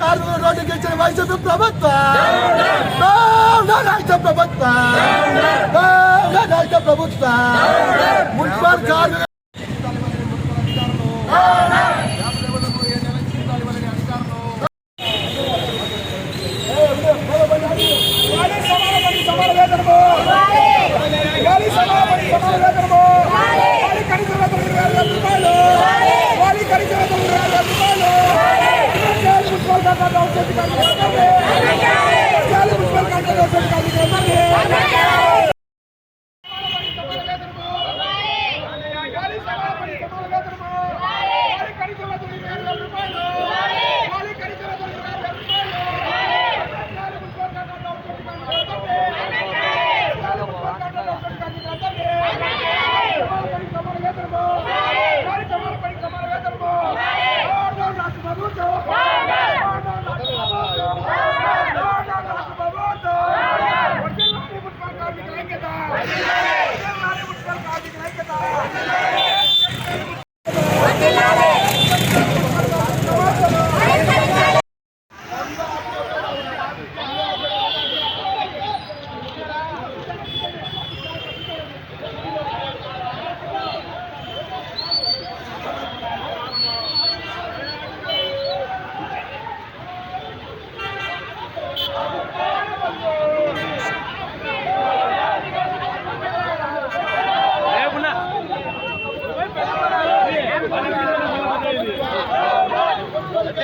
రోడ్డుకి ఇచ్చిన వైసీపీ ప్రభుత్వం. రాష్ట్ర ప్రభుత్వం. రాష్ట్ర ప్రభుత్వం. మున్సిపల్ सरकार सरकार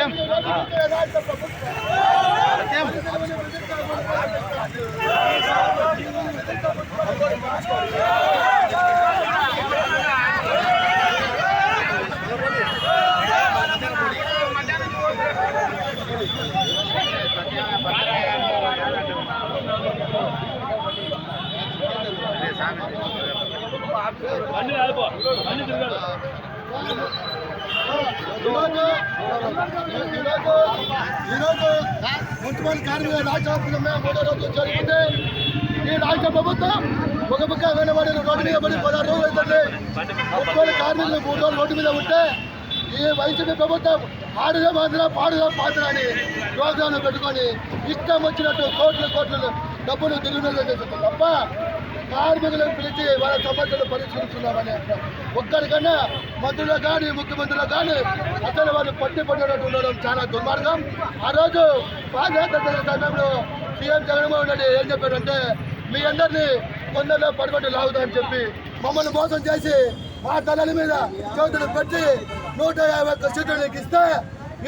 కార్మిక ఈరోజు ఈరోజు ఈరోజు మున్సిపల్ కార్మిక రాష్ట్ర మూడో రోజు జరుగుతుంది ఈ రాష్ట్ర ప్రభుత్వం ఒక పక్క వెనబడి రోడ్డు మీద పడి పదహారు రోజులు అవుతుంది మున్సిపల్ కార్మికులు మూడు రోజులు రోడ్డు మీద ఉంటే ఈ వైసీపీ ప్రభుత్వం ఆడుగా మాత్రం పాడుగా పాత్ర అని ప్రోగ్రాంలు పెట్టుకొని ఇష్టం వచ్చినట్టు కోట్ల కోట్ల డబ్బులు దిగుమతి చేస్తుంది తప్ప కార్మికులను పిలిచి వాళ్ళ సమస్యలు పరిష్కరిస్తున్నామని అంటారు. ఒక్కరికన్నా మంత్రులు కానీ ముఖ్యమంత్రులు కానీ అసలు వాళ్ళు పట్టి పడినట్టు ఉండడం చాలా దుర్మార్గం ఆ రోజు పాదయాత్ర సమయంలో సీఎం జగన్మోహన్ రెడ్డి ఏం చెప్పారంటే మీ అందరినీ కొందరిలో పడుకుంటూ లాగుతామని చెప్పి మమ్మల్ని మోసం చేసి మా తలల మీద చేతులు పెట్టి నూట యాభై ఒక్క సీట్లు ఇస్తే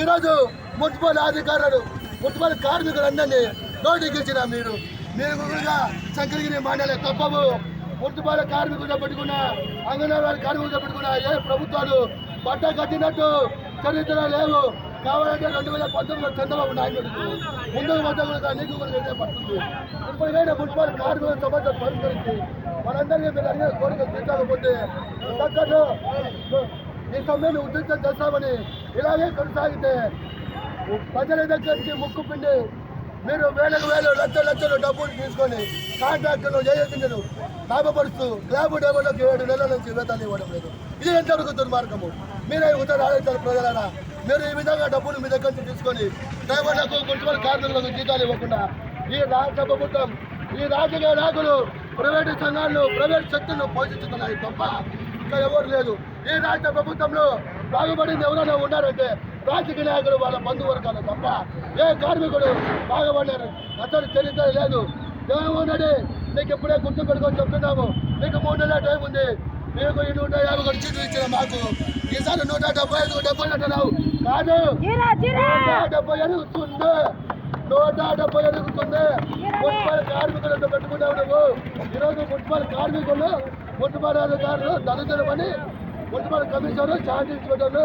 ఈరోజు మున్సిపల్ అధికారులు మున్సిపల్ కార్మికులందరినీ నోటికి ఇచ్చిన మీరు మీరు కూడా శంకరగిరి మాండాలే తప్పవు. మున్సిపల్ కార్మికులు పెట్టుకున్న అంగన్వాడీ కార్మికులు పెట్టుకున్న ఏ ప్రభుత్వాలు బట్ట కట్టినట్టు చరిత్ర లేవు. కావాలంటే రెండు వేల పంతొమ్మిదిలో చంద్రబాబు నాయుడు ముందుకు వద్ద నీకు కూడా పడుతుంది. ఇప్పటికైనా మున్సిపల్ కార్మికుల సమస్య పరిష్కరించి మనందరికీ మీరు అడిగిన కోరిక తీర్చకపోతే తగ్గట్టు ఈ సమ్మెను ఉద్దేశం చేస్తామని ఇలాగే కొనసాగితే ప్రజల దగ్గరికి ముక్కు పిండి మీరు వేలకు వేలు లక్షల లక్షలు డబ్బులు తీసుకొని కాంట్రాక్టులు చేయకుండా లాభపరుస్తూ క్లాబ్ డబ్బులకు ఏడు నెలల నుంచి వేతనాలు ఇవ్వడం లేదు. ఇది ఎంతవరకు దుర్మార్గము మీరే ఉత్తర ఆలోచించాలి ప్రజలారా? మీరు ఈ విధంగా డబ్బులు మీ దగ్గర నుంచి తీసుకొని డ్రైవర్లకు మున్సిపల్ కార్మికులకు జీతాలు ఇవ్వకుండా ఈ రాష్ట్ర ప్రభుత్వం ఈ రాజకీయ నాయకులు ప్రైవేటు సంఘాలను ప్రైవేట్ శక్తులను పోషిస్తున్నాయి తప్ప ఇంకా ఎవరు లేదు ఈ రాష్ట్ర ప్రభుత్వంలో బాగుపడింది ఎవరైనా ఉన్నారంటే రాజకీయ నాయకులు వాళ్ళ బంధువర్గాలు తప్ప ఏ కార్మికుడు బాగుపడ్డారు అసలు చరిత్ర లేదు. రెడ్డి నీకు ఇప్పుడే గుర్తు పెట్టుకొని చెప్తున్నాము. నీకు మూడు నెలల టైం ఉంది. మీకు ఈ నూట యాభై ఒకటి సీట్లు ఇచ్చిన మాకు. ఈసారి నూట డెబ్బై ఐదు డెబ్బై అంటున్నావు. కాదు. నూట డెబ్బై ఎదుగుతుంది. నూట డెబ్బై ఎదుగుతుంది. మున్సిపల్ కార్మికులతో పెట్టుకున్నావు నువ్వు. ఈరోజు మున్సిపల్ కార్మికులు మున్సిపల్ అధికారులు దళితులమని మున్సిపల్ కమిషనర్ ఛార్జ్ ఇన్స్పెక్టర్లు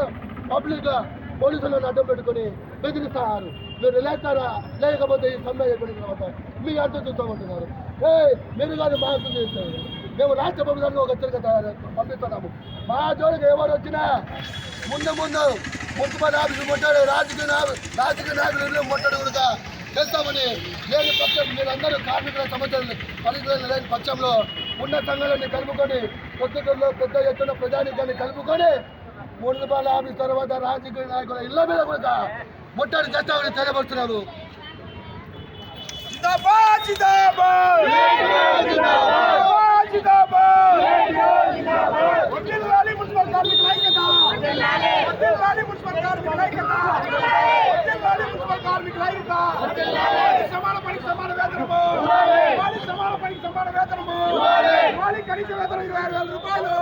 పబ్లిక్గా పోలీసులను అడ్డం పెట్టుకుని బెదిరిస్తారు. మీరు లేస్తారా లేకపోతే ఈ సమ్మె అయిపోయిన తర్వాత మీ అడ్డం చూస్తామంటున్నారు ఏ మీరు కాదు మాకు చేస్తారు మేము రాష్ట్ర ప్రభుత్వానికి ఒక హెచ్చరిక తయారు పంపిస్తున్నాము. మా జోలికి ఎవరు వచ్చినా ముందు ముందు మున్సిపల్ ఆఫీసు ముట్టాడు రాజకీయ నాయకులు రాజకీయ నాయకులు ముట్టడు కూడా చేస్తామని లేని పక్షం మీరందరూ కార్మికుల సమస్యలు పరిస్థితులు లేని పక్షంలో ఉన్న సంఘాలన్నీ కలుపుకొని పొద్దుటూరులో పెద్ద ఎత్తున ప్రజానికాన్ని కలుపుకొని మున్సిపల్ ఆఫీస్ తర్వాత రాజకీయ నాయకుల ఇళ్ళ మీద కూడా ముట్టడి చేస్తామని తెలియపరుస్తున్నారు. సమాన పనికి సమాన వేతనము సమాన పనికి సమాన వేతనము కనీస వేతనం ఇరవై ఆరు వేల రూపాయలు